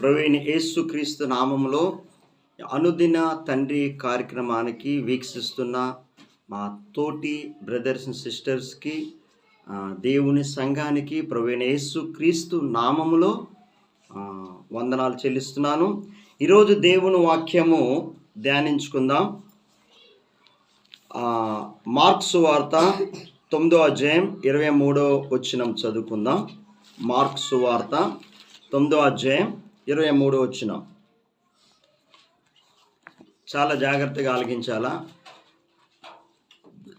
ప్రవీణ్ యేసుక్రీస్తు నామములో అనుదిన తండ్రి కార్యక్రమానికి వీక్షిస్తున్న మా తోటి బ్రదర్స్ అండ్ సిస్టర్స్కి దేవుని సంఘానికి ప్రవీణ యేసుక్రీస్తు నామములో వందనాలు చెల్లిస్తున్నాను. ఈరోజు దేవుని వాక్యము ధ్యానించుకుందాం. మార్క్స్ వార్త తొమ్మిదో అధ్యాయం ఇరవై మూడో వచ్చినం చదువుకుందాం. మార్క్స్ వార్త తొమ్మిదో అధ్యాయం ఇరవై మూడు వచ్చిన. చాలా జాగ్రత్తగా ఆలకించాలా?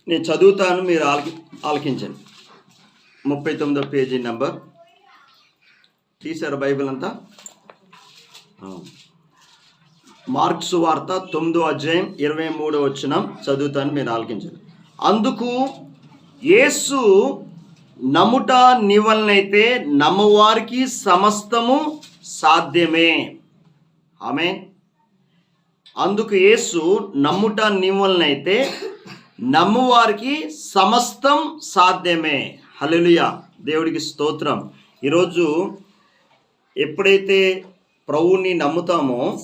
నేను చదువుతాను మీరు ఆలకి ఆలకించండి. ముప్పై తొమ్మిదో పేజీ నెంబర్. తీశారు బైబిల్ అంతా? మార్క్స్ వార్త తొమ్మిదో అధ్యాయం ఇరవై మూడో వచ్చిన చదువుతాను మీరు ఆలకించండి. అందుకు యేసు నమ్ముట నివలనైతే నమ్మవారికి సమస్తము సాధ్యమే. ఆమె అందుకు యేసు నమ్ముట నివలనైతే నమ్మువారికి సమస్తం సాధ్యమే. హలలుయ దేవుడికి స్తోత్రం. ఈరోజు ఎప్పుడైతే ప్రభువుని నమ్ముతామో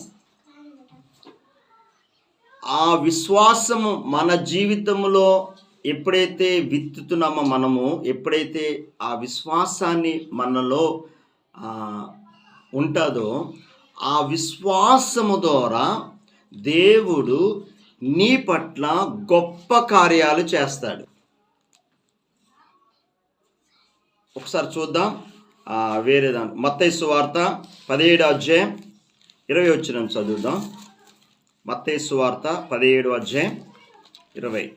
ఆ విశ్వాసము మన జీవితంలో ఎప్పుడైతే విత్తుతున్నామో మనము ఎప్పుడైతే ఆ విశ్వాసాన్ని మనలో ఉంటుందో ఆ విశ్వాసము ద్వారా దేవుడు నీ పట్ల గొప్ప కార్యాలు చేస్తాడు. ఒకసారి చూద్దాం. వేరే దాని మత్తైసు వార్త పదిహేడు అధ్యాయం ఇరవై వచ్చిన చదువుదాం. మత్తైసు వార్త పదిహేడు అధ్యాయం ఇరవై.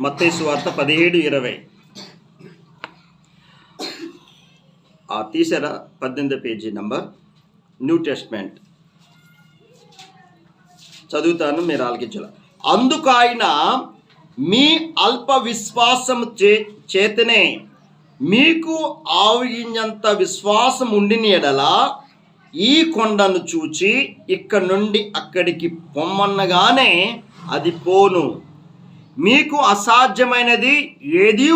మత్తైసు వార్త పదిహేడు ఇరవై. ఆ తీసారా పద్దెనిమిది పేజీ నంబర్ న్యూ టెస్ట్మెంట్. చదువుతాను మీరు ఆలకించాల. అందుకు ఆయన మీ అల్ప విశ్వాసం చే చేతనే మీకు ఆవగించంత విశ్వాసం ఉండిన ఎడల ఈ కొండను చూచి ఇక్కడ నుండి అక్కడికి పొమ్మన్నగానే అది పోను. మీకు అసాధ్యమైనది ఏదీ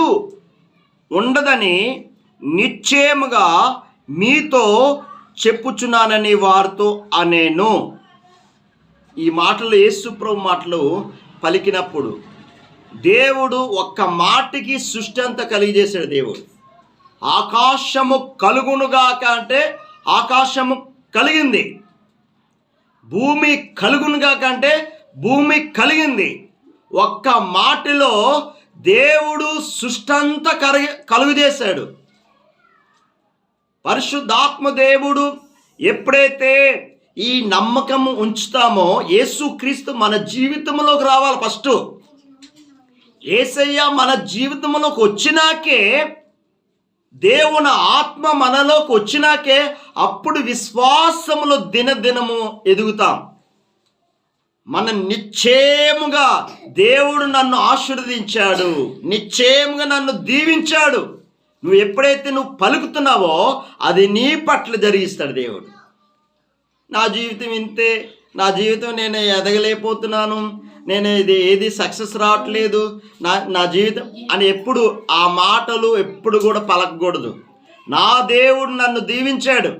ఉండదని నిశ్చయముగా మీతో చెప్పుచున్నానని వారితో అనేను. ఈ మాటలు యేసుప్రభు మాటలు పలికినప్పుడు దేవుడు ఒక్క మాటకి సృష్టి అంతా కలిగజేశాడు దేవుడు. ఆకాశము కలుగునుగాక అంటే ఆకాశము కలిగింది. భూమి కలుగునుగాక అంటే భూమి కలిగింది. ఒక్క మాటలో దేవుడు సృష్టి అంతా కలగ పరిశుద్ధాత్మ దేవుడు ఎప్పుడైతే ఈ నమ్మకం ఉంచుతామో యేసుక్రీస్తు మన జీవితంలోకి రావాలి ఫస్ట్. ఏసయ్య మన జీవితంలోకి వచ్చినాకే దేవుని ఆత్మ మనలోకి వచ్చినాకే అప్పుడు విశ్వాసములో దినదినము ఎదుగుతాం. మన నిశ్చయముగా దేవుడు నన్ను ఆశీర్వదించాడు. నిశ్చయముగా నన్ను దీవించాడు. నువ్వు ఎప్పుడైతే నువ్వు పలుకుతున్నావో అది నీ పట్ల జరిగిస్తాడు దేవుడు. నా జీవితం ఇంతే. నా జీవితం నేను ఎదగలేకపోతున్నాను. నేను ఇది ఏది సక్సెస్ రావట్లేదు. నా నా జీవితం అని ఎప్పుడు ఆ మాటలు ఎప్పుడు కూడా పలకకూడదు. నా దేవుడు నన్ను దీవించాడు.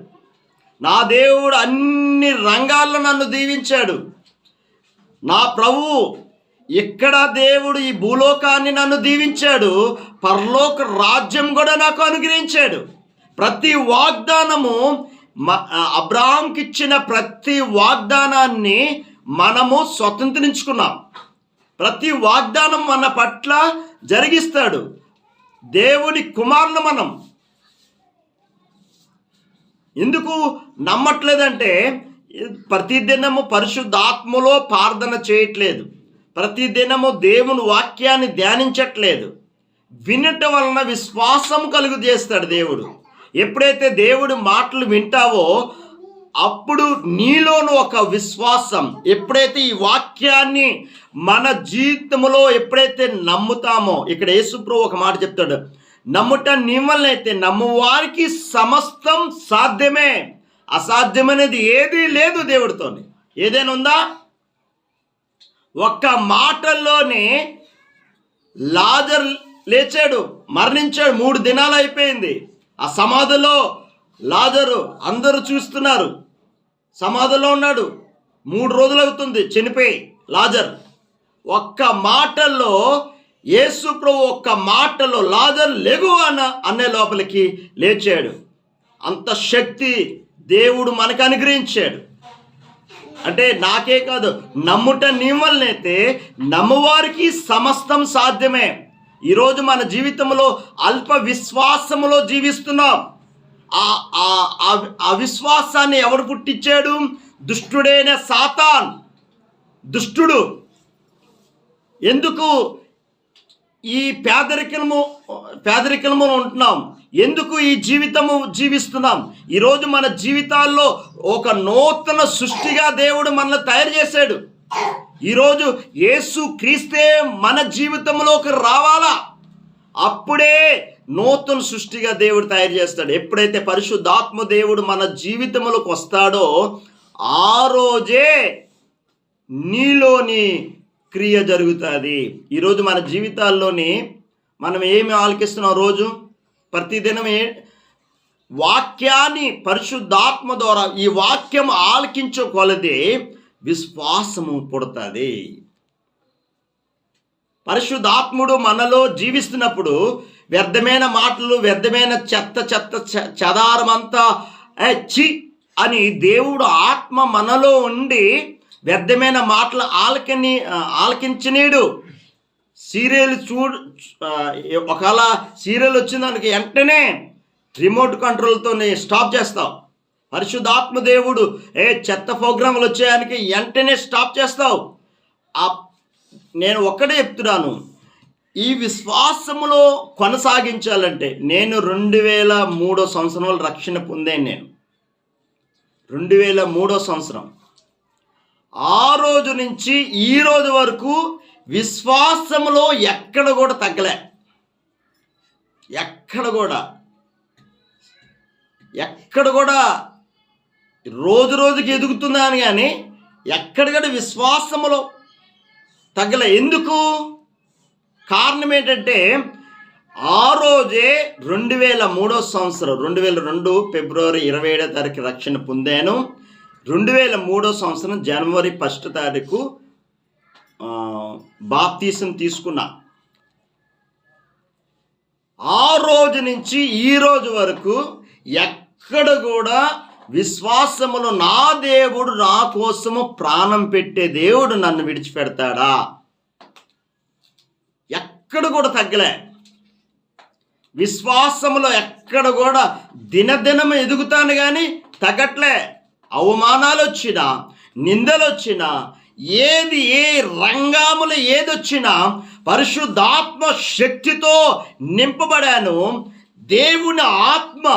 నా దేవుడు అన్ని రంగాల్లో నన్ను దీవించాడు. నా ప్రభు ఇక్కడ దేవుడు ఈ భూలోకాన్ని నన్ను దీవించాడు. పరలోక రాజ్యం కూడా నాకు అనుగ్రహించాడు. ప్రతి వాగ్దానము మ- అబ్రాహాంకి ఇచ్చిన ప్రతి వాగ్దానాన్ని మనము స్వతంత్రించుకున్నాం. ప్రతి వాగ్దానం మన పట్ల జరిగిస్తాడు. దేవుని కుమారులు మనం. ఎందుకు నమ్మట్లేదంటే ప్రతిదినము పరిశుద్ధాత్మలో ప్రార్థన చేయట్లేదు. ప్రతిదినము దేవుని వాక్యాన్ని ధ్యానించట్లేదు. వినటం వలన విశ్వాసం కలుగు చేస్తాడు దేవుడు. ఎప్పుడైతే దేవుడు మాటలు వింటావో అప్పుడు నీలోను ఒక విశ్వాసం ఎప్పుడైతే ఈ వాక్యాన్ని మన జీవితంలో ఎప్పుడైతే నమ్ముతామో ఇక్కడ యేసుప్రభు ఒక మాట చెప్తాడు. నమ్ముట నిమ్మలనైతే నమ్మువారికి సమస్తం సాధ్యమే. అసాధ్యమనేది ఏదీ లేదు దేవుడితోని. ఏదైనా ఉందా? ఒక్క మాటల్లోనే లాజర్ లేచాడు మరణించాడు మూడు దినాలు అయిపోయింది. ఆ సమాధిలో లాజరు అందరూ చూస్తున్నారు. సమాధిలో ఉన్నాడు మూడు రోజులు అవుతుంది చనిపోయి లాజర్. ఒక్క మాటల్లో యేసు ప్రభు ఒక్క మాటలో లాజర్ లెగు అన్న అనే లోపలికి లేచాడు. అంత శక్తి దేవుడు మనకు అనుగ్రహించాడు. అంటే నాకే కాదు నమ్ముట నీ వల్లనైతే సమస్తం సాధ్యమే. ఈరోజు మన జీవితంలో అల్ప విశ్వాసములో జీవిస్తున్నాం. ఆ ఆ- విశ్వాసాన్ని ఎవడు పుట్టించాడు? దుష్టుడైన సాతాన్. దుష్టుడు. ఎందుకు? ఈ పేదరికము పేదరికము ఉంటున్నాం. ఎందుకు ఈ జీవితము జీవిస్తున్నాం? ఈరోజు మన జీవితాల్లో ఒక నూతన సృష్టిగా దేవుడు మనల్ని తయారు చేశాడు. ఈరోజు యేసు క్రీస్తే మన జీవితంలోకి రావాలా? అప్పుడే నూతన సృష్టిగా దేవుడు తయారు చేస్తాడు. ఎప్పుడైతే పరిశుద్ధాత్మ దేవుడు మన జీవితంలోకి వస్తాడో ఆ రోజే నీలోని క్రియ జరుగుతుంది. ఈరోజు మన జీవితాల్లోని మనం ఏమి ఆలకిస్తున్నాం రోజు? ప్రతిదినం ఏ వాక్యాన్ని పరిశుద్ధాత్మ ద్వారా ఈ వాక్యం ఆలకించే కొలది విశ్వాసము పుడుతుంది. పరిశుద్ధాత్ముడు మనలో జీవిస్తున్నప్పుడు వ్యర్థమైన మాటలు వ్యర్థమైన చెత్త చెత్త చదారమంతా చి అని దేవుడు ఆత్మ మనలో ఉండి వ్యర్థమైన మాటలు ఆలకని ఆలకించనీడు. సీరియల్ చూడు ఒకవేళ సీరియల్ వచ్చిన దానికి వెంటనే రిమోట్ కంట్రోల్తో స్టాప్ చేస్తావు. పరిశుద్ధాత్మ దేవుడు ఏ చెత్త ప్రోగ్రాంలు వచ్చేయడానికి వెంటనే స్టాప్ చేస్తావు. ఆ నేను ఒక్కడే చెప్తున్నాను. ఈ విశ్వాసములో కొనసాగించాలంటే నేను రెండు వేల మూడో సంవత్సరంలో రక్షణ పొందాను నేను. రెండు వేల మూడో సంవత్సరం. ఆ రోజు నుంచి ఈ రోజు వరకు విశ్వాసములో ఎక్కడ కూడా తగ్గలే. ఎక్కడ కూడా. ఎక్కడ కూడా రోజు రోజుకి ఎదుగుతున్నాను కానీ ఎక్కడ కూడా విశ్వాసములో తగ్గలే. ఎందుకు? కారణం ఏంటంటే ఆ రోజే రెండు వేల మూడో సంవత్సరం రెండు వేల రెండు ఫిబ్రవరి ఇరవై ఏడో తారీఖు రక్షణ పొందాను. రెండు వేల మూడో సంవత్సరం జనవరి ఫస్ట్ తారీఖు బాప్తీసం తీసుకున్నా. ఆ రోజు నుంచి ఈ రోజు వరకు ఎక్కడ కూడా విశ్వాసములో నా దేవుడు నా కోసము ప్రాణం పెట్టే దేవుడు నన్ను విడిచిపెడతాడా? ఎక్కడ కూడా తగ్గలే. విశ్వాసములో ఎక్కడ కూడా దినదినం ఎదుగుతాను కానీ తగ్గట్లే. అవమానాలు వచ్చినా నిందలు వచ్చినా ఏది ఏ రంగాములు ఏదొచ్చినా పరిశుద్ధాత్మ శక్తితో నింపబడాను దేవుని ఆత్మ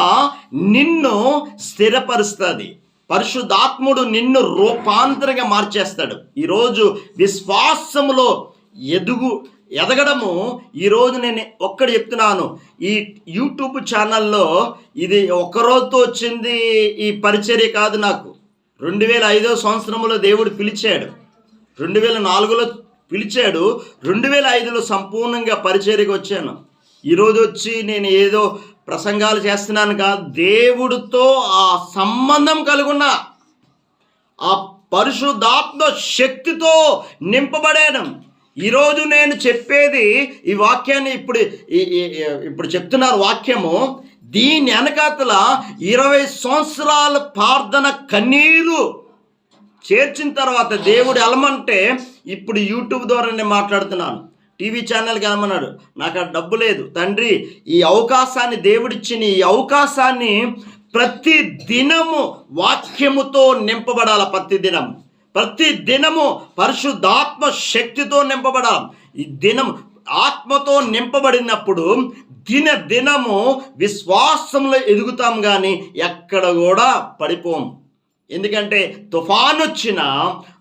నిన్ను స్థిరపరుస్తుంది. పరిశుద్ధాత్ముడు నిన్ను రూపాంతరంగా మార్చేస్తాడు. ఈరోజు విశ్వాసములో ఎదుగు ఎదగడము ఈరోజు నేను ఒక్కడ చెప్తున్నాను. ఈ యూట్యూబ్ ఛానల్లో ఇది ఒకరోజుతో వచ్చింది ఈ పరిచర్య కాదు నాకు. రెండు వేల ఐదో సంవత్సరంలో దేవుడు పిలిచాడు. రెండు వేల నాలుగులో పిలిచాడు రెండు వేల ఐదులో సంపూర్ణంగా పరిచర్యకు వచ్చాను. ఈరోజు వచ్చి నేను ఏదో ప్రసంగాలు చేస్తున్నాను కాదు దేవుడితో ఆ సంబంధం కలుగున్నా. ఆ పరిశుద్ధాత్మ శక్తితో నింపబడాను. ఈరోజు నేను చెప్పేది ఈ వాక్యాన్ని ఇప్పుడు ఇప్పుడు చెప్తున్నారు వాక్యము. దీని వెనకాతల ఇరవై సంవత్సరాల ప్రార్థన కన్నీరు. చేర్చిన తర్వాత దేవుడు ఎలమంటే ఇప్పుడు యూట్యూబ్ ద్వారా నేను మాట్లాడుతున్నాను. టీవీ ఛానల్కి వెళ్ళమన్నాడు నాకు ఆ డబ్బు లేదు. తండ్రి ఈ అవకాశాన్ని దేవుడిచ్చిన ఈ అవకాశాన్ని ప్రతి దినము వాక్యముతో నింపబడాల ప్రతి దినం. ప్రతి దినము పరిశుద్ధాత్మ శక్తితో నింపబడాలి. ఈ దినం ఆత్మతో నింపబడినప్పుడు దిన దినము విశ్వాసంలో ఎదుగుతాం కానీ ఎక్కడ కూడా పడిపోం. ఎందుకంటే తుఫాన్ వచ్చినా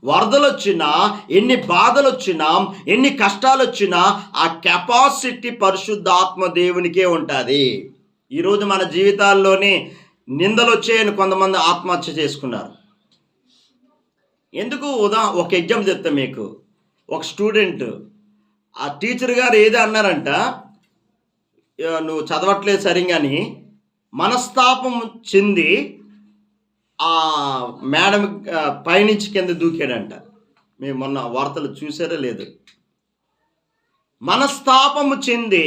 వరదలు వచ్చినా ఎన్ని బాధలు వచ్చినా ఎన్ని కష్టాలు వచ్చినా ఆ కెపాసిటీ పరిశుద్ధాత్మ దేవునికే ఉంటుంది. ఈరోజు మన జీవితాల్లోనే నిందలు వచ్చాయని కొంతమంది ఆత్మహత్య చేసుకున్నారు. ఎందుకు? ఉదా ఒక ఎగ్జామ్ చెప్తా మీకు. ఒక స్టూడెంట్ ఆ టీచర్ గారు ఏదో అన్నారంట నువ్వు చదవట్లేదు సరిగాని మనస్తాపం చెంది ఆ మేడం పైనుంచి కింద దూకాడంట. మేము మొన్న వార్తలు చూసారా లేదు. మనస్తాపము చెంది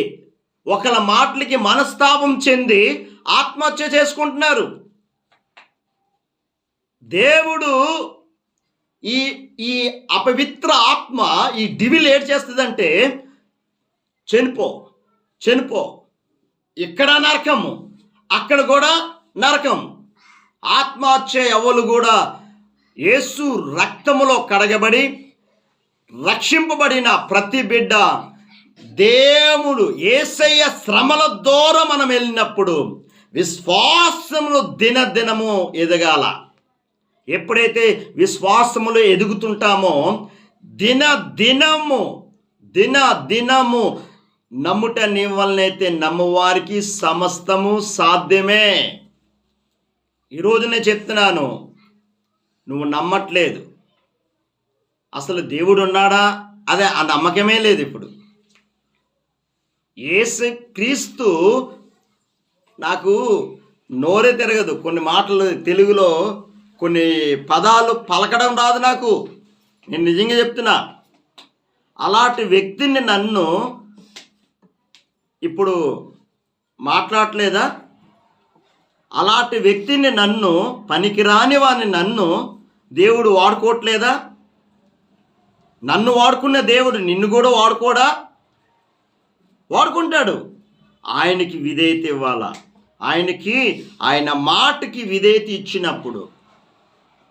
ఒకళ్ళ మాటలకి మనస్తాపం చెంది ఆత్మహత్య చేసుకుంటున్నారు. దేవుడు ఈ ఈ అపవిత్ర ఆత్మ ఈ డివిల్ ఏడ్ చేస్తుందంటే చనిపో చనిపో. ఇక్కడ నరకము అక్కడ కూడా నరకం ఆత్మహత్య ఎవరు కూడా యేసు రక్తములో కడగబడి రక్షింపబడిన ప్రతి బిడ్డ దేవుడు ఏసయ్య శ్రమల ద్వారా మనం వెళ్ళినప్పుడు విశ్వాసములు దినదినము ఎదగాల. ఎప్పుడైతే విశ్వాసములు ఎదుగుతుంటామో దిన దినము దిన దినము నమ్ముట నీ వలనైతే సమస్తము సాధ్యమే. ఈరోజునే చెప్తున్నాను నువ్వు నమ్మట్లేదు. అసలు దేవుడు ఉన్నాడా? అదే ఆ నమ్మకమే లేదు ఇప్పుడు. ఏసు క్రీస్తు నాకు నోరే తిరగదు. కొన్ని మాటలు తెలుగులో కొన్ని పదాలు పలకడం రాదు నాకు. నేను నిజంగా చెప్తున్నా అలాంటి వ్యక్తిని నన్ను ఇప్పుడు మాట్లాడలేదా? అలాంటి వ్యక్తిని నన్ను పనికిరాని వాని నన్ను దేవుడు వాడుకోవట్లేదా? నన్ను వాడుకున్న దేవుడు నిన్ను కూడా వాడుకోడా? వాడుకుంటాడు. ఆయనకి విధేయత ఇవ్వాలా? ఆయనకి ఆయన మాటకి విధేయత ఇచ్చినప్పుడు.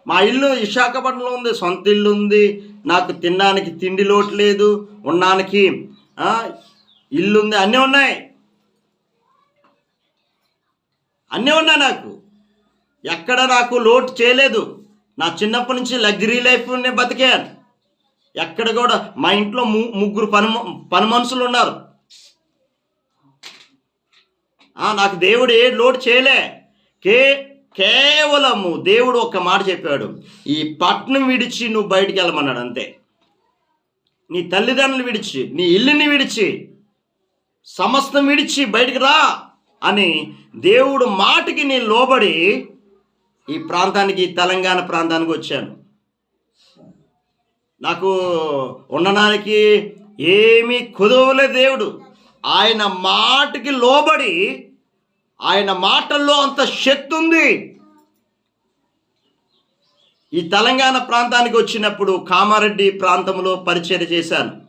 మా ఇల్లు విశాఖపట్నంలో ఉంది సొంత ఇల్లు ఉంది. నాకు తినడానికి తిండి లోటు లేదు. ఉండడానికి ఇల్లు ఉంది అన్నీ ఉన్నాయి. అన్నీ ఉన్నాయి నాకు. ఎక్కడ నాకు లోటు చేయలేదు. నా చిన్నప్పటి నుంచి లగ్జరీ లైఫ్ నేను బతికాను ఎక్కడ కూడా మా ఇంట్లో ము- ముగ్గురు పని మ- పని మనుషులు ఉన్నారు. నాకు దేవుడు ఏ లోటు చేయలే. కే కేవలము దేవుడు ఒక మాట చెప్పాడు. ఈ పట్నం విడిచి నువ్వు బయటికి వెళ్ళమన్నాడు అంతే. నీ తల్లిదండ్రులు విడిచి నీ ఇల్లుని విడిచి సమస్తం విడిచి బయటికి రా అని దేవుడు మాటకి నేను లోబడి ఈ ప్రాంతానికి తెలంగాణ ప్రాంతానికి వచ్చాను. నాకు ఉండడానికి ఏమీ కుదవలే దేవుడు. ఆయన మాటకి లోబడి ఆయన మాటల్లో అంత శక్తి ఉంది. ఈ తెలంగాణ ప్రాంతానికి వచ్చినప్పుడు కామారెడ్డి ప్రాంతంలో పరిచయం చేశాను.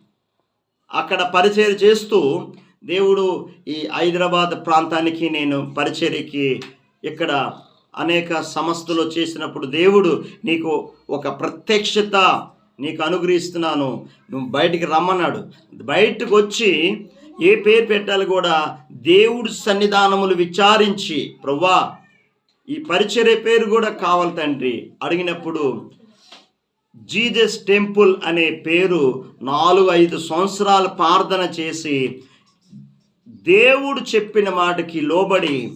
అక్కడ పరిచయం చేస్తూ దేవుడు ఈ హైదరాబాద్ ప్రాంతానికి నేను పరిచర్యకి ఇక్కడ అనేక సంస్థలు చేసినప్పుడు దేవుడు నీకు ఒక ప్రత్యక్షత నీకు అనుగ్రహిస్తున్నాను. నువ్వు బయటికి రమ్మన్నాడు. బయటకు వచ్చి ఏ పేరు పెట్టాలి కూడా దేవుడి సన్నిధానములు విచారించి ప్రవ్వా ఈ పరిచర్య పేరు కూడా కావాలి తండ్రి. అడిగినప్పుడు జీజస్ టెంపుల్ అనే పేరు నాలుగు ఐదు సంవత్సరాలు ప్రార్థన చేసి దేవుడు చెప్పిన మాటకి లోబడి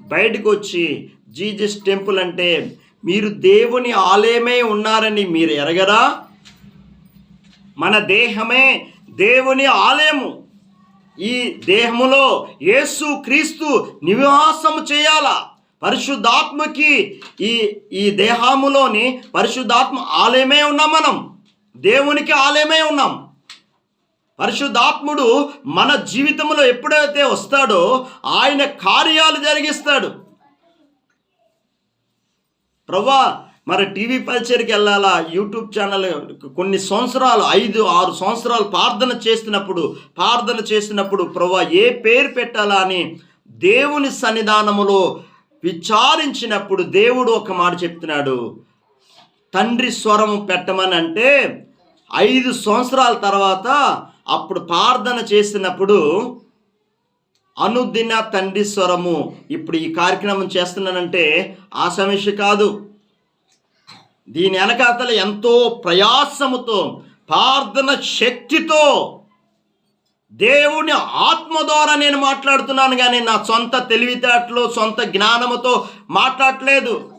బయటకు వచ్చి జీజస్ టెంపుల్ అంటే మీరు దేవుని ఆలయమే ఉన్నారని మీరు ఎరగరా? మన దేహమే దేవుని ఆలయము. ఈ దేహములో యేసు క్రీస్తు నివాసము చేయాలా? పరిశుద్ధాత్మకి ఈ ఈ దేహములోని పరిశుద్ధాత్మ ఆలయమే ఉన్నాం మనం. దేవునికి ఆలయమే ఉన్నాం. పరిశుద్ధాత్ముడు మన జీవితంలో ఎప్పుడైతే వస్తాడో ఆయన కార్యాలు జరిగిస్తాడు. ప్రభా మరి టీవీ పరిచయకి వెళ్ళాలా? యూట్యూబ్ ఛానల్ కొన్ని సంవత్సరాలు ఐదు ఆరు సంవత్సరాలు ప్రార్థన చేస్తున్నప్పుడు ప్రార్థన చేసినప్పుడు ప్రభా ఏ పేరు పెట్టాలా అని దేవుని సన్నిధానములో విచారించినప్పుడు దేవుడు ఒక మాట చెప్తున్నాడు. తండ్రి స్వరం పెట్టమని అంటే ఐదు సంవత్సరాల తర్వాత అప్పుడు ప్రార్థన చేసినప్పుడు అనుదిన తండ్రి స్వరము ఇప్పుడు ఈ కార్యక్రమం చేస్తున్నానంటే ఆ సమస్య కాదు. దీని వెనకాతల ఎంతో ప్రయాసముతో ప్రార్థన శక్తితో దేవుని ఆత్మ ద్వారా నేను మాట్లాడుతున్నాను కానీ నా సొంత తెలివితేటలు సొంత జ్ఞానముతో మాట్లాడట్లేదు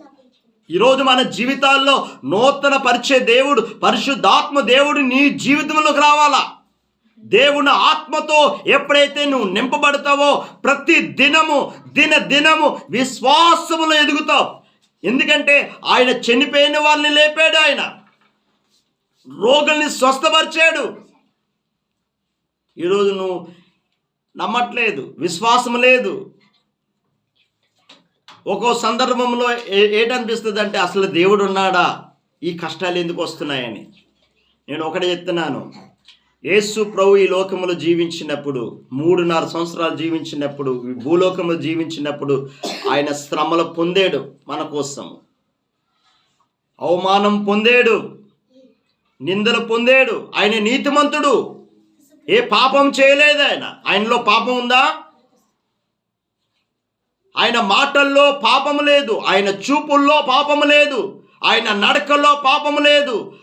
ఈరోజు మన జీవితాల్లో నూతన పరిచే దేవుడు పరిశుద్ధాత్మ దేవుడు నీ జీవితంలోకి రావాలా? దేవుని ఆత్మతో ఎప్పుడైతే నువ్వు నింపబడతావో ప్రతి దినము దిన దినము విశ్వాసములో ఎదుగుతావు. ఎందుకంటే ఆయన చనిపోయిన వాళ్ళని లేపాడు ఆయన. రోగుల్ని స్వస్థపరిచాడు. ఈరోజు నువ్వు నమ్మట్లేదు విశ్వాసం లేదు. ఒక్కో సందర్భంలో ఏ- ఏటనిపిస్తుంది అంటే అసలు దేవుడు ఉన్నాడా ఈ కష్టాలు ఎందుకు వస్తున్నాయని. నేను ఒకటే చెప్తున్నాను. యేసు ప్రభు ఈ లోకములో జీవించినప్పుడు మూడున్నర సంవత్సరాలు జీవించినప్పుడు భూలోకంలో జీవించినప్పుడు ఆయన శ్రమలు పొందాడు మన కోసం అవమానం పొందాడు నిందలు పొందాడు ఆయన నీతిమంతుడు. ఏ పాపం చేయలేదు ఆయన. ఆయనలో పాపం ఉందా? ఆయన మాటల్లో పాపము లేదు ఆయన చూపుల్లో పాపము లేదు ఆయన నడకల్లో పాపము లేదు.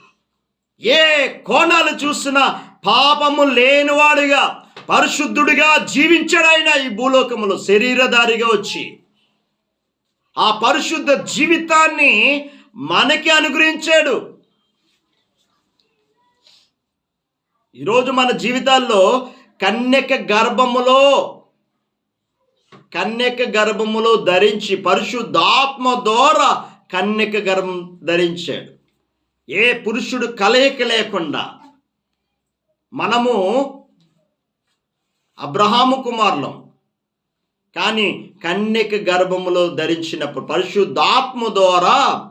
ఏ కోణాలు చూసినా పాపము లేనివాడుగా పరిశుద్ధుడిగా జీవించాడు ఆయన ఈ భూలోకములో శరీరధారిగా వచ్చి ఆ పరిశుద్ధ జీవితాన్ని మనకి అనుగ్రహించాడు. ఈరోజు మన జీవితాల్లో కన్యక గర్భములో కన్యక గర్భములో ధరించి పరిశుద్ధాత్మ ద్వారా కన్యక గర్భం ధరించాడు. ఏ పురుషుడు కలయిక లేకుండా మనము అబ్రహాము కుమారులం. కానీ కన్యక గర్భములో ధరించినప్పుడు పరిశుద్ధాత్మ ద్వారా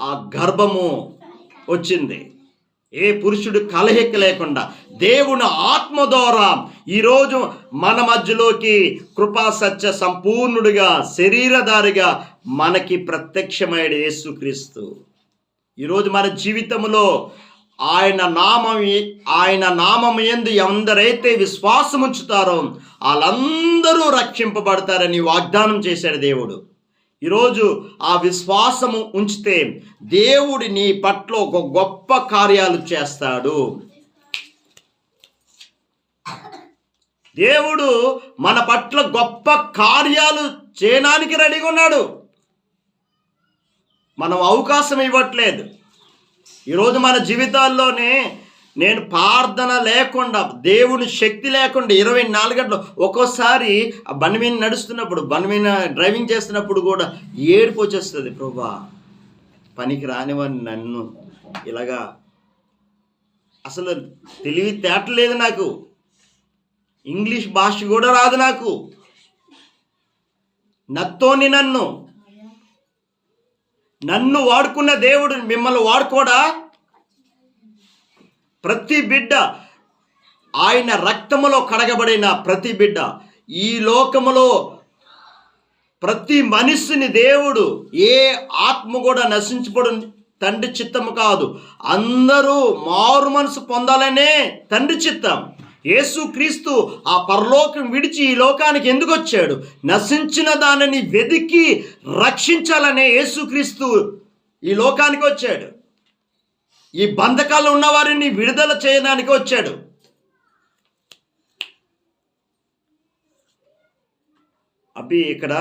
ఆ గర్భము వచ్చింది. ఏ పురుషుడు కలహిక లేకుండా దేవుని ఆత్మ ద్వారా ఈరోజు మన మధ్యలోకి కృపా సత్య సంపూర్ణుడిగా శరీరధారిగా మనకి ప్రత్యక్షమైన యేసుక్రీస్తు. ఈరోజు మన జీవితంలో ఆయన నామం ఆయన నామం ఎందు ఎందరైతే విశ్వాసం ఉంచుతారో వాళ్ళందరూ రక్షింపబడతారని వాగ్దానం చేశాడు దేవుడు. ఈరోజు ఆ విశ్వాసము ఉంచితే దేవుడి నీ పట్ల ఒక గొప్ప కార్యాలు చేస్తాడు. దేవుడు మన పట్ల గొప్ప కార్యాలు చేయడానికి రెడీగా ఉన్నాడు. మనం అవకాశం ఇవ్వట్లేదు. ఈరోజు మన జీవితాల్లోనే నేను ప్రార్థన లేకుండా దేవుని శక్తి లేకుండా ఇరవై నాలుగు గంటలు ఒక్కోసారి ఆ బండి మీద నడుస్తున్నప్పుడు బండి మీద డ్రైవింగ్ చేస్తున్నప్పుడు కూడా ఏడుపు వచ్చేస్తుంది ప్రభా పనికి రానివని నన్ను ఇలాగా అసలు తెలివి తేటలేదు నాకు. ఇంగ్లీష్ భాష కూడా రాదు నాకు. నత్తోని నన్ను నన్ను వాడుకున్న దేవుడు మిమ్మల్ని వాడుకోడా? ప్రతి బిడ్డ ఆయన రక్తములో కడగబడిన ప్రతి బిడ్డ ఈ లోకములో ప్రతి మనిషిని దేవుడు ఏ ఆత్మ కూడా నశించబడు తండ్రి చిత్తము కాదు. అందరూ మారు మనసు పొందాలనే తండ్రి చిత్తం. యేసుక్రీస్తు ఆ పరలోకం విడిచి ఈ లోకానికి ఎందుకు వచ్చాడు? నశించిన దానిని వెతికి రక్షించాలనే యేసుక్రీస్తు ఈ లోకానికి వచ్చాడు. ఈ బంధకాలు ఉన్న వారిని విడుదల చేయడానికి వచ్చాడు. అవి ఇక్కడ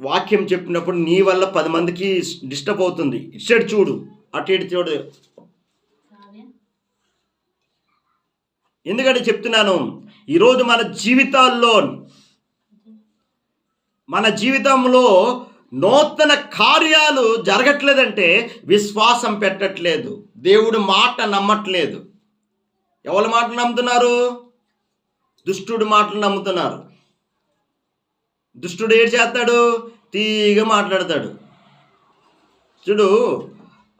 వాక్యం చెప్పినప్పుడు నీ వల్ల పది మందికి డిస్టర్బ్ అవుతుంది. ఇటు సైడ్ చూడు. అటు ఇటు చూడు. ఎందుకంటే చెప్తున్నాను ఈరోజు మన జీవితాల్లో మన జీవితంలో నూతన కార్యాలు జరగట్లేదంటే విశ్వాసం పెట్టట్లేదు. దేవుడు మాట నమ్మట్లేదు. ఎవరి మాటలు నమ్ముతున్నారు? దుష్టుడు మాటలు నమ్ముతున్నారు. దుష్టుడు ఏం చేస్తాడు? తీగ మాట్లాడతాడు. చూడు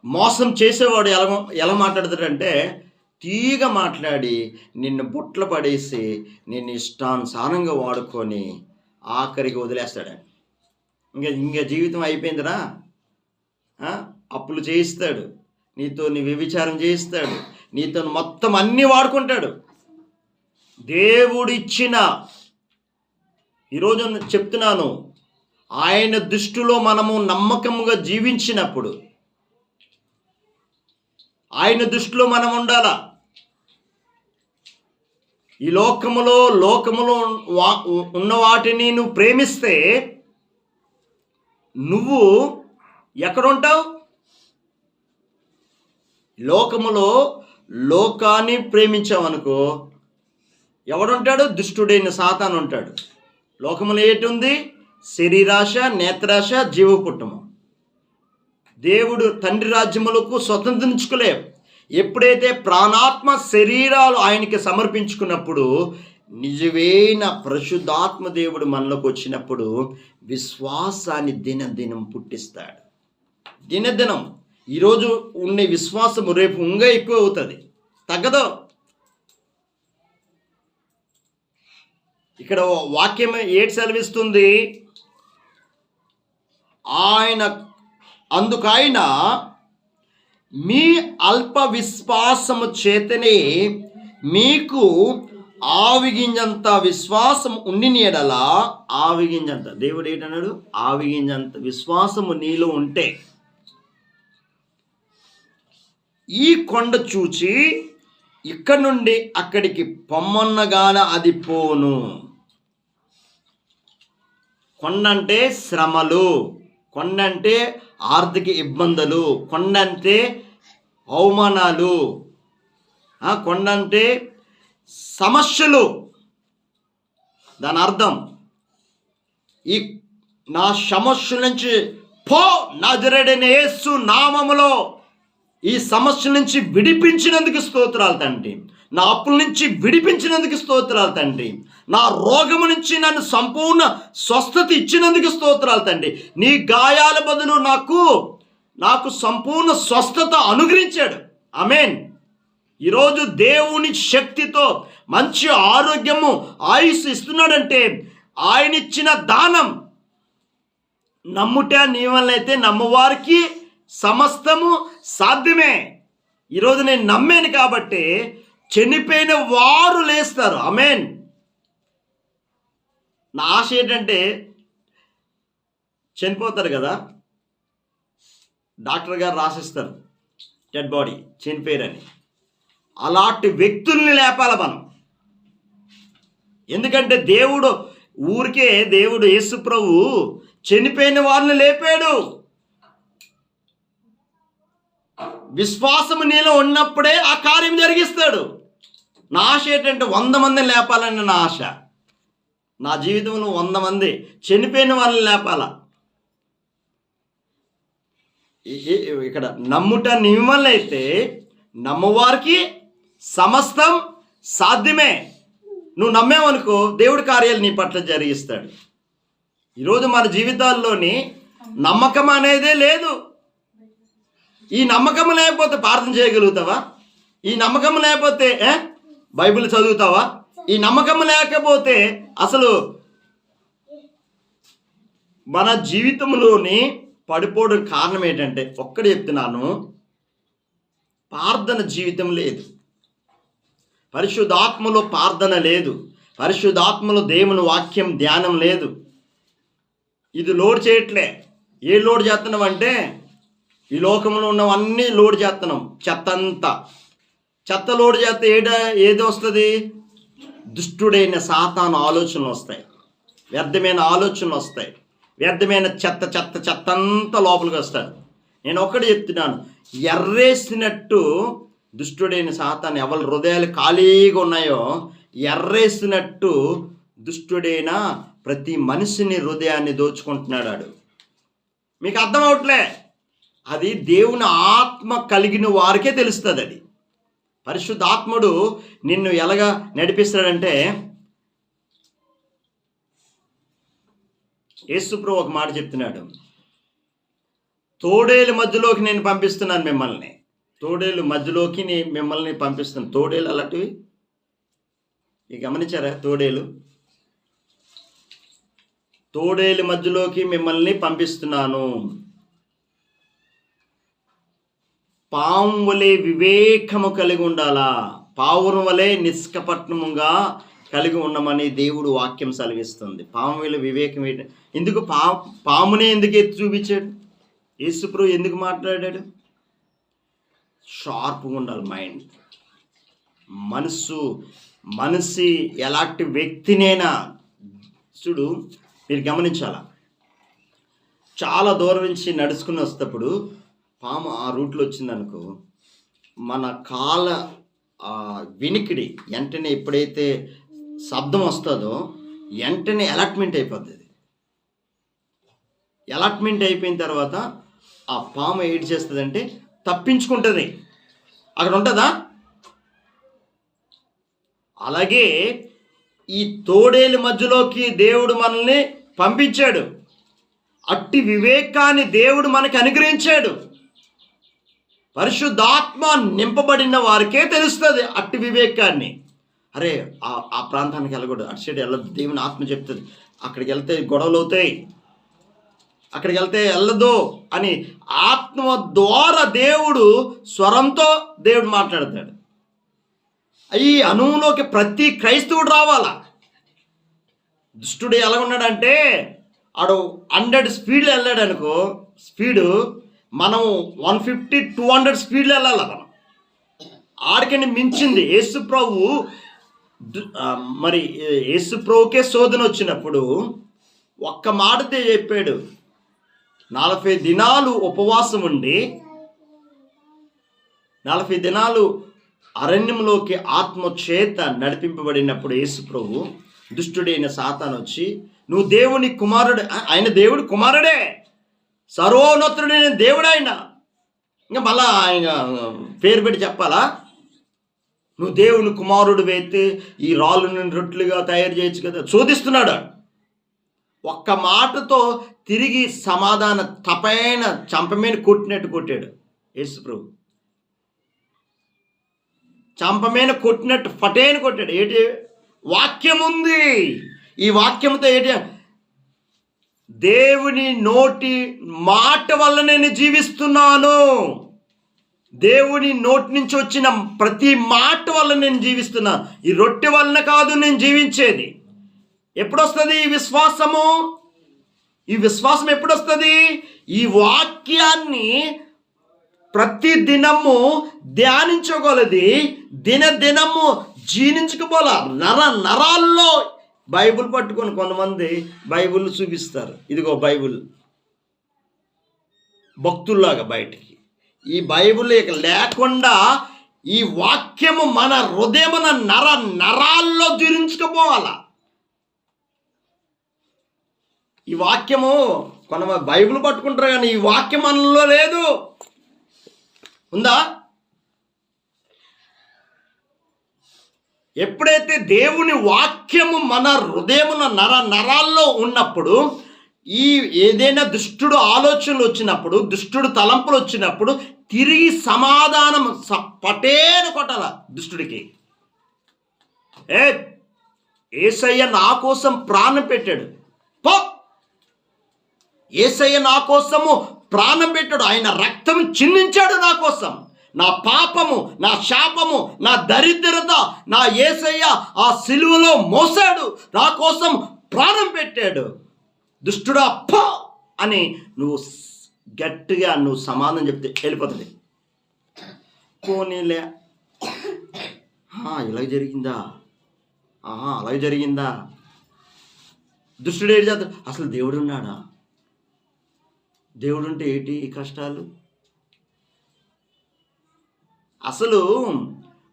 మోసం చేసేవాడు ఎలా ఎలా మాట్లాడతాడంటే తీగ మాట్లాడి నిన్ను బుట్లు పడేసి నిన్ను ఇష్టానుసారంగా వాడుకొని ఆఖరికి వదిలేస్తాడు ఇంకా ఇంకా జీవితం అయిపోయిందిరా. అప్పులు చేయిస్తాడు. నీతో నీ వ్యభిచారం చేయిస్తాడు. నీతో మొత్తం అన్నీ వాడుకుంటాడు. దేవుడిచ్చిన ఈరోజు చెప్తున్నాను ఆయన దృష్టిలో మనము నమ్మకముగా జీవించినప్పుడు ఆయన దృష్టిలో మనం ఉండాలా? ఈ లోకములో లోకములో వా- ఉన్న వాటిని నువ్వు ప్రేమిస్తే నువ్వు ఎక్కడుంటావు? లోకములో లోకాన్ని ప్రేమించావనుకో ఎవడుంటాడు? దుష్టుడైన సాతాను ఉంటాడు లోకములో ఏటి ఉంది శరీరాశ నేత్రాశ జీవ కుటుంబం దేవుడు తండ్రి రాజ్యములకు స్వతంత్రించుకోలేవు. ఎప్పుడైతే ప్రాణాత్మ శరీరాలు ఆయనకి సమర్పించుకున్నప్పుడు నిజమైన పరిశుద్ధాత్మ దేవుడు మనలోకి వచ్చినప్పుడు విశ్వాసాన్ని దినదినం పుట్టిస్తాడు. దినదినం. ఈరోజు ఉండే విశ్వాసము రేపు ఇంకా ఎక్కువ అవుతుంది. తగ్గదు. ఇక్కడ వాక్యం ఏటి సెలవిస్తుంది. ఆయన అందుకైనా మీ అల్ప విశ్వాసము చేతనే మీకు ఆవిగింజంత విశ్వాసం ఉండి ఎడల ఆవిగింజంత. దేవుడు ఏంటన్నాడు? ఆవిగింజంత విశ్వాసము నీలో ఉంటే. ఈ కొండ చూచి ఇక్కడ నుండి అక్కడికి పొమ్మన్నగాన అది పోను. కొండంటే శ్రమలు కొండంటే ఆర్థిక ఇబ్బందులు. కొండంటే అవమానాలు. కొండంటే సమస్యలు. దాని అర్థం ఈ నా సమస్యల నుంచి పో నజరడైన యేసు నామములో ఈ సమస్య నుంచి విడిపించినందుకు స్తోత్రాలు తండ్రి. నా అప్పుల నుంచి విడిపించినందుకు స్తోత్రాలు తండ్రి. నా రోగము నుంచి నన్ను సంపూర్ణ స్వస్థత ఇచ్చినందుకు స్తోత్రాలు తండ్రి. నీ గాయాల బదులు నాకు నాకు సంపూర్ణ స్వస్థత అనుగ్రహించాడు. అమేన్ ఈరోజు దేవుని శక్తితో మంచి ఆరోగ్యము ఆయుష్ ఇస్తున్నాడంటే ఆయన ఇచ్చిన దానం నమ్ముట నీ నమ్మవారికి సమస్తము సాధ్యమే. ఈరోజు నేను నమ్మాను కాబట్టి చనిపోయిన వారు లేస్తారు. అమేన్ నా ఆశ ఏంటంటే చనిపోతారు కదా డాక్టర్ గారు రాసిస్తారు డెడ్ బాడీ చనిపోయారని. అలాంటి వ్యక్తుల్ని లేపాల మనం. ఎందుకంటే దేవుడు ఊరికే దేవుడు యేసు ప్రభు చనిపోయిన వారిని లేపాడు. విశ్వాసము నీలో ఉన్నప్పుడే ఆ కార్యం జరిగిస్తాడు. నా ఆశ ఏంటంటే వంద మందిని లేపాలని నా ఆశ. నా జీవితంలో వంద మంది చనిపోయిన వాళ్ళని లేపాల. ఇక్కడ నమ్ముట నిమ్మలైతే నమ్మవారికి సమస్తం సాధ్యమే. నువ్వు నమ్మేవనుకో దేవుడి కార్యాలు నీ పట్ల జరిగిస్తాడు. ఈరోజు మన జీవితాల్లోని నమ్మకం అనేదే లేదు. ఈ నమ్మకం లేకపోతే ప్రార్థన చేయగలుగుతావా? ఈ నమ్మకం లేకపోతే ఏ? బైబిల్ చదువుతావా? ఈ నమ్మకం లేకపోతే అసలు మన జీవితంలోని పడిపోవడం కారణం ఏంటంటే ఒక్కడే చెప్తున్నాను ప్రార్థన జీవితం లేదు. పరిశుద్ధాత్మలో ప్రార్థన లేదు. పరిశుద్ధాత్మలో దేవుని వాక్యం ధ్యానం లేదు. ఇది లోడ్ చేయట్లే. ఏ లోడ్ చేస్తున్నాం అంటే ఈ లోకంలో ఉన్నవన్నీ లోడ్ చేస్తున్నాం చెత్త అంతా చెత్త లోడ్ చేస్తే ఏడ ఏది వస్తుంది? దుష్టుడైన సాతాను ఆలోచనలు వస్తాయి. వ్యర్థమైన ఆలోచనలు వస్తాయి. వ్యర్థమైన చెత్త చెత్త చెత్త అంతా లోపలికి వస్తాడు నేను ఒక్కటి చెప్తున్నాను. ఎర్రేసినట్టు దుష్టుడైన సాతాను ఎవరి హృదయాలు ఖాళీగా ఉన్నాయో ఎర్రేసినట్టు దుష్టుడైన ప్రతి మనిషిని హృదయాన్ని దోచుకుంటున్నాడు ఆడు మీకు అర్థం అవట్లే? అది దేవుని ఆత్మ కలిగిన వారికే తెలుస్తుంది అది. పరిశుద్ధాత్ముడు నిన్ను ఎలాగా నడిపిస్తాడంటే యేసుప్రభు ఒక మాట చెప్తున్నాడు. తోడేలు మధ్యలోకి నేను పంపిస్తున్నాను మిమ్మల్ని. తోడేలు మధ్యలోకి మిమ్మల్ని పంపిస్తున్నాను. తోడేలు అలాంటివి? ఇక గమనించారా తోడేలు? తోడేలు మధ్యలోకి మిమ్మల్ని పంపిస్తున్నాను. పాము వలె వివేకము కలిగి ఉండాలా? పావురం వలె నిష్కపట్నముగా కలిగి ఉండమని దేవుడు వాక్యం సెలవిస్తుంది. పాము వివేకం ఏంటి? ఎందుకు పా పామునే ఎందుకు ఎత్తి చూపించాడు? యేసుప్రభు ఎందుకు మాట్లాడాడు? షార్ప్గా ఉండాలి మైండ్. మనసు మనిషి ఎలాంటి వ్యక్తినైనా చూడు మీరు గమనించాలా? చాలా దూరం నుంచి నడుచుకుని వస్తేప్పుడు పాము ఆ రూట్లో వచ్చిందనుకో మన కాల వినికిడి వెంటనే ఎప్పుడైతే శబ్దం వస్తుందో వెంటనే అలాట్మెంట్ అయిపోతుంది. అలాట్మెంట్ అయిపోయిన తర్వాత ఆ పాము ఏడ్ చేస్తుందంటే తప్పించుకుంటుంది. అక్కడ ఉంటుందా? అలాగే ఈ తోడేలు మధ్యలోకి దేవుడు మనల్ని పంపించాడు. అట్టి వివేకాన్ని దేవుడు మనకి అనుగ్రహించాడు. పరిశుద్ధాత్మ నింపబడిన వారికే తెలుస్తుంది అట్టి వివేకాన్ని. అరే ఆ ఆ ప్రాంతానికి వెళ్ళకూడదు. అటు సైడ్ వెళ్ళదు దేవుని ఆత్మ చెప్తుంది. అక్కడికి వెళ్తే గొడవలు అవుతాయి. అక్కడికి వెళ్తే వెళ్ళదు అని ఆత్మ ద్వారా దేవుడు స్వరంతో దేవుడు మాట్లాడతాడు. ఈ అనువులోకి ప్రతి క్రైస్తవుడు రావాలా? దుష్టుడు ఎలా ఉన్నాడంటే ఆడు హండ్రెడ్ స్పీడ్లో వెళ్ళాడు అనుకో స్పీడు మనం వన్ ఫిఫ్టీ టూ హండ్రెడ్ స్పీడ్లో వెళ్ళాలి మనం? ఆడికని మించింది. యేసు ప్రభు దు- మరి యేసు ప్రభుకే శోధన వచ్చినప్పుడు ఒక్క మాటతే చెప్పాడు. నలభై దినాలు ఉపవాసం ఉండి నలభై దినాలు అరణ్యంలోకి ఆత్మ చేత నడిపింపబడినప్పుడు యేసు ప్రభు దుష్టుడైన సాతాను వచ్చి నువ్వు దేవుని కుమారుడు ఆయన దేవుడు కుమారుడే! సర్వోన్నతుడైన దేవుడు ఆయన ఇంకా మళ్ళా ఆయన పేరు పెట్టి చెప్పాలా? నువ్వు దేవుని కుమారుడు అయితే ఈ రాళ్ళు రొట్టెలుగా తయారు చేయొచ్చు కదా? శోధిస్తున్నాడు ఒక్క మాటతో తిరిగి సమాధాన తపైన చంపమేన కొట్టినట్టు కొట్టాడు యేసు ప్రభు. చంపమేన కొట్టినట్టు ఫటేని కొట్టాడు. ఏంటి? వాక్యం ఉంది ఈ వాక్యంతో ఏంటి? దేవుని నోటి మాట వల్ల నేను జీవిస్తున్నాను. దేవుని నోటి నుంచి వచ్చిన ప్రతి మాట వల్ల నేను జీవిస్తున్నా. ఈ రొట్టె వలన కాదు నేను జీవించేది. ఎప్పుడొస్తుంది ఈ విశ్వాసము? ఈ విశ్వాసం ఎప్పుడొస్తుంది? ఈ వాక్యాన్ని ప్రతి దినము ధ్యానించగలది. దినదినము దినము నర నరాల్లో బైబిల్ పట్టుకొని కొంతమంది బైబిల్ చూపిస్తారు. ఇదిగో బైబిల్. భక్తుల్లాగా బయటికి. ఈ బైబిల్ ఇక లేకుండా ఈ వాక్యము మన హృదయమున నర నరాల్లో జీర్ణించుకుపోవాలా ఈ వాక్యము కొంతమంది బైబిల్ పట్టుకుంటారు కానీ ఈ వాక్యం మనలో లేదు. ఉందా? ఎప్పుడైతే దేవుని వాక్యము మన హృదయమున నర నరాల్లో ఉన్నప్పుడు ఈ ఏదైనా దుష్టుడు ఆలోచనలు వచ్చినప్పుడు దుష్టుడు తలంపులు వచ్చినప్పుడు తిరిగి సమాధానం స- కొట్టాల దుష్టుడికి. ఏ ఏసయ్య నా కోసం ప్రాణం పెట్టాడు. పో! ఏసయ్య నా కోసము ప్రాణం పెట్టాడు. ఆయన రక్తం చిందించాడు నా కోసం. నా పాపము నా శాపము నా దరిద్రత నా ఏసయ్య ఆ సిలువలో మోసాడు నా కోసం ప్రాణం పెట్టాడు. దుష్టుడా పో! అని నువ్వు గట్టిగా నువ్వు సమాధానం చెప్తే వెళ్ళిపోతుంది. పోనీలే. ఆ, ఇలా జరిగిందా? ఆహా అలాగే జరిగిందా? దుష్టుడు ఏడు చేస్తాడు. అసలు దేవుడు ఉన్నాడా? దేవుడు ఉంటే ఏంటి ఈ కష్టాలు? అసలు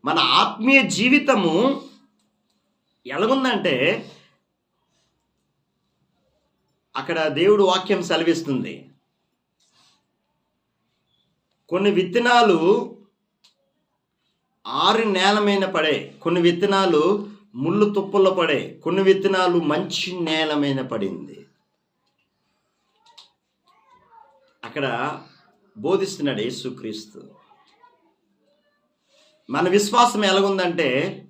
మన ఆత్మీయ జీవితము ఎలాగుందంటే అక్కడ దేవుడు వాక్యం సెలవిస్తుంది. కొన్ని విత్తనాలు ఆరు నేల మీద పడే కొన్ని విత్తనాలు ముళ్ళు తుప్పల్లో పడే కొన్ని విత్తనాలు మంచి నేల మీద పడింది. అక్కడ బోధిస్తున్నాడు యేసుక్రీస్తు. మన విశ్వాసం ఎలాగుందంటే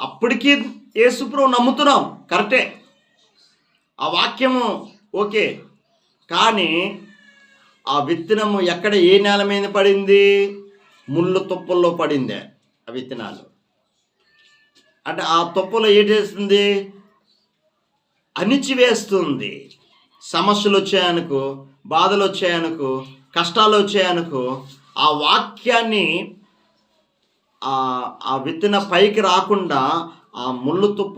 అప్పటికి యేసుప్రభు నమ్ముతున్నాం. కరెక్టే. ఆ వాక్యము ఓకే. కానీ ఆ విత్తనము ఎక్కడ ఏ నేల మీద పడింది? ముళ్ళు తుప్పల్లో పడింది ఆ విత్తనాలు. అంటే ఆ తుప్పలో ఏం చేస్తుంది? అణిచివేస్తుంది. సమస్యలు వచ్చాయనుకో బాధలు వచ్చాయనుకో కష్టాలు వచ్చాయనుకో ఆ వాక్యాన్ని ఆ ఆ విత్తన పైకి రాకుండా ఆ ముళ్ళు తుప్ప